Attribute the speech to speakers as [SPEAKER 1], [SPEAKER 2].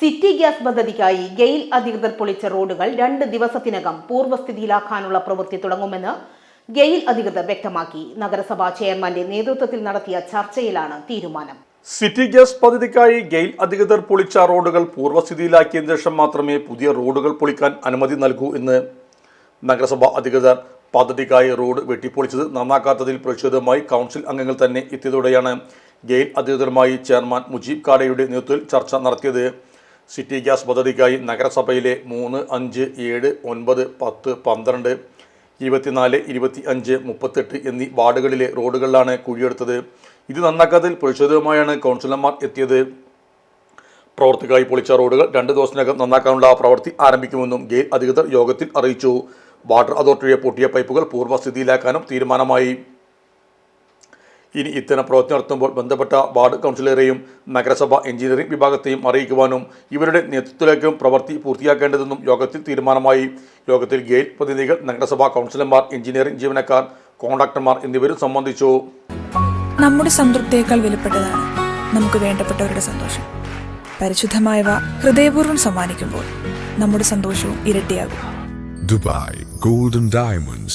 [SPEAKER 1] City gas പദ്ധതിക്കായി ഗെയിൽ അധികൃതർ പൊളിച്ച റോഡുകൾ രണ്ട് ദിവസത്തിനകം പൂർവസ്ഥിതിയിലാക്കാനുള്ള പ്രവൃത്തി തുടങ്ങുമെന്ന് ഗെയിൽ അധികൃതർ വ്യക്തമാക്കി. നഗരസഭാ ചെയർമാന്റെ നേതൃത്വത്തിൽ നടത്തിയ ചർച്ചയിലാണ് തീരുമാനം.
[SPEAKER 2] സിറ്റി ഗ്യാസ് പദ്ധതിക്കായി ഗെയിൽ അധികൃതർ പൊളിച്ച റോഡുകൾ പൂർവസ്ഥിതിയിലാക്കിയതിനു ശേഷം മാത്രമേ പുതിയ റോഡുകൾ പൊളിക്കാൻ അനുമതി നൽകൂ എന്ന് നഗരസഭാ അധികൃതർ. പദ്ധതിക്കായി റോഡ് വെട്ടിപ്പൊളിച്ചത് നന്നാക്കാത്തതിൽ പ്രതിഷേധവുമായി കൗൺസിൽ അംഗങ്ങൾ തന്നെ എത്തിയതോടെയാണ് ഗെയിൽ അധികൃതരുമായി ചെയർമാൻ മുജീബ് കാടയുടെ നേതൃത്വത്തിൽ ചർച്ച നടത്തിയത്. സിറ്റി ഗ്യാസ് പദ്ധതിക്കായി നഗരസഭയിലെ മൂന്ന് അഞ്ച് ഏഴ് ഒൻപത് പത്ത് പന്ത്രണ്ട് ഇരുപത്തിനാല് ഇരുപത്തി അഞ്ച് മുപ്പത്തെട്ട് എന്നീ വാർഡുകളിലെ റോഡുകളിലാണ് കുഴിയെടുത്തത്. ഇത് നന്നാക്കാതിൽ പ്രതിഷേധവുമായാണ് കൗൺസിലർമാർ എത്തിയത്. പ്രവർത്തിക്കായി പൊളിച്ച റോഡുകൾ രണ്ട് ദിവസത്തിനകം നന്നാക്കാനുള്ള പ്രവൃത്തി ആരംഭിക്കുമെന്നും ഗെയിൽ അധികൃതർ യോഗത്തിൽ അറിയിച്ചു. വാട്ടർ അതോറിറ്റിയെ പൊട്ടിയ പൈപ്പുകൾ പൂർവസ്ഥിതിയിലാക്കാനും തീരുമാനമായി. ഇനി ഇത്തരം പ്രവൃത്തി നടത്തുമ്പോൾ ബന്ധപ്പെട്ട വാർഡ് കൗൺസിലറെയും നഗരസഭ എഞ്ചിനീയറിംഗ് വിഭാഗത്തെയും അറിയിക്കുവാനും ഇവരുടെ നേതൃത്വത്തിലേക്കും പ്രവൃത്തി പൂർത്തിയാക്കേണ്ടതെന്നും യോഗത്തിൽ തീരുമാനമായി. യോഗത്തിൽ ഗെയിൽ പ്രതിനിധികൾ നഗരസഭാ കൗൺസിലർമാർ എഞ്ചിനീയറിംഗ് ജീവനക്കാർ കോൺട്രാക്ടർമാർ എന്നിവരും സംബന്ധിച്ചു.
[SPEAKER 3] നമ്മുടെ സംതൃപ്തിയേക്കാൾ വിലപ്പെട്ടതാണ് നമുക്ക് വേണ്ടപ്പെട്ടവരുടെ സന്തോഷം. പരിശുദ്ധമായവ ഹൃദയപൂർവം സമ്മാനിക്കുമ്പോൾ നമ്മുടെ സന്തോഷവും ഇരട്ടിയാകും.
[SPEAKER 4] Dubai golden Diamonds,